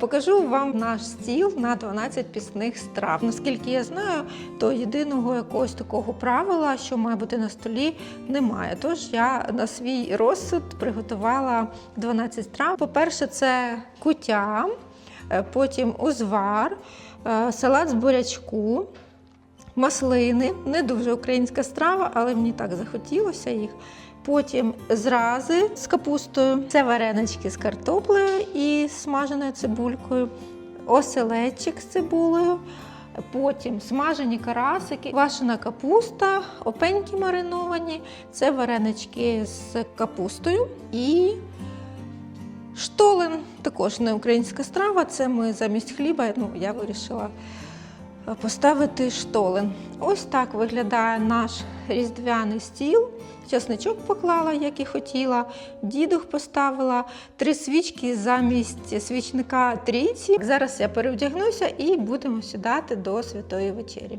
Покажу вам наш стіл на 12 пісних страв. Наскільки я знаю, то єдиного якогось такого правила, що має бути на столі, немає. Тож я на свій розсуд приготувала 12 страв. По-перше, це кутя, е, потім узвар, е, салат з бурячку, маслини. Не дуже українська страва, але мені так захотілося їх. Потім зрази з капустою, це варенички з картоплею і смаженою цибулькою, оселедчик з цибулею, потім смажені карасики, квашена капуста, опеньки мариновані, це варенички з капустою і штолен. Також не українська страва, це ми замість хліба. Ну, я вирішила поставити штолен. Ось так виглядає наш різдвяний стіл. Часничок поклала, як і хотіла, дідух поставила, три свічки замість свічника трійці. Зараз я перевдягнуся і будемо сідати до святої вечері.